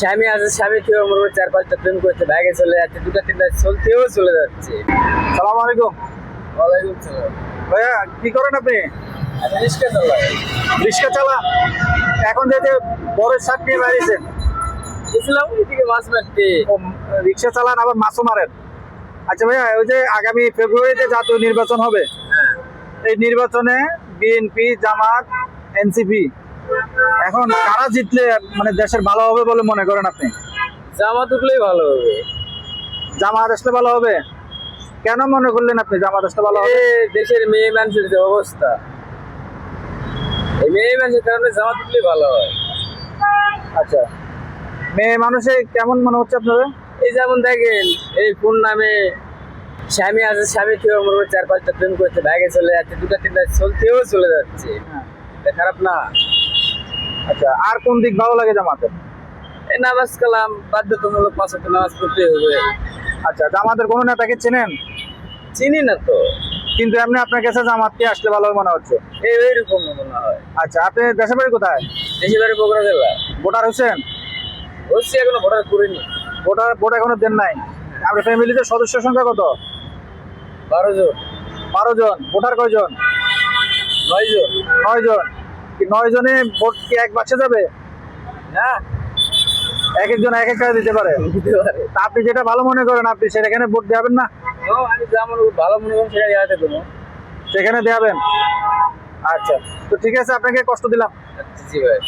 স্বামী আছে স্বামী কেউ মনে চার পাঁচটা প্রেম করতে ব্যাগে চলে যাচ্ছে দুটা তিনটা চলতেও চলে যাচ্ছে। সালাম আলাইকুম। ওয়ালাইকুম সালাম। ভাইয়া কি করেন আপনি? আমি রিক্সা চালাই রিক্সা চালান এখন যেতে বড় নিয়ে বেরিয়েছেন গেছিলাম এদিকে মাছ মারতে। রিক্সা চালান আবার মাছও মারেন। আচ্ছা ভাইয়া ওই যে আগামী ফেব্রুয়ারিতে জাতীয় নির্বাচন হবে। হ্যাঁ। এই নির্বাচনে বিএনপি জামাত এনসিপি এখন কারা জিতলে মানে দেশের ভালো হবে বলে মনে করেন আপনি? জামা তুকলেই ভালো হবে। জামাত আসলে ভালো হবে? কেন মনে করলেন আপনি জামাত আসলে ভালো হবে? দেশের মেয়ে মানুষের যে অবস্থা। এই মেয়ে মানুষের কারণে জামা তুকলেই ভালো হয়। আচ্ছা। মেয়ে মানুষে কেমন মনে হচ্ছে আপনাদের? এই যেমন দেখেন এই ফোন নামে স্বামী আছে স্বামী কেউ মনে চার পাঁচটা প্রেম করতে ব্যাগে চলে যাচ্ছে দুটা তিনটা চলতেও চলে যাচ্ছে। খারাপ না। আচ্ছা আর কোন দিক ভালো লাগে জামাতের এই নামাজ কালাম বাধ্যতামূলক পাঁচ নামাজ পড়তে হবে। আচ্ছা জামাতের কোনো নেতাকে চেনেন? চিনি না তো। কিন্তু এমনি আপনার কাছে জামাতকে আসলে ভালো মনে হচ্ছে। এই এইরকম মনে হয়। আচ্ছা আপনি দেশের বাড়ি কোথায়? দেশে বাড়ি বগুড়া জেলা। ভোটার হচ্ছেন অবশ্যই এখনও ভোটার করিনি। ভোটার ভোট এখনও দেন নাই। আপনার ফ্যামিলিতে সদস্য সংখ্যা কত? বারো জন। বারো জন। ভোটার কয়জন? নয় জন। নয় জন। কি নয় জনে ভোট কি এক বাক্সে যাবে? না? এক একজন এক এক কাজ দিতে পারে। তা আপনি যেটা ভালো মনে করেন আপনি সেখানে ভোট দেবেন না? ও, আমি যা মনে ভালো মনে করেন সেটা দেওয়া দেবো। সেখানে দেবেন আচ্ছা। তো ঠিক আছে আপনাকে কষ্ট দিলাম। জি ভাই।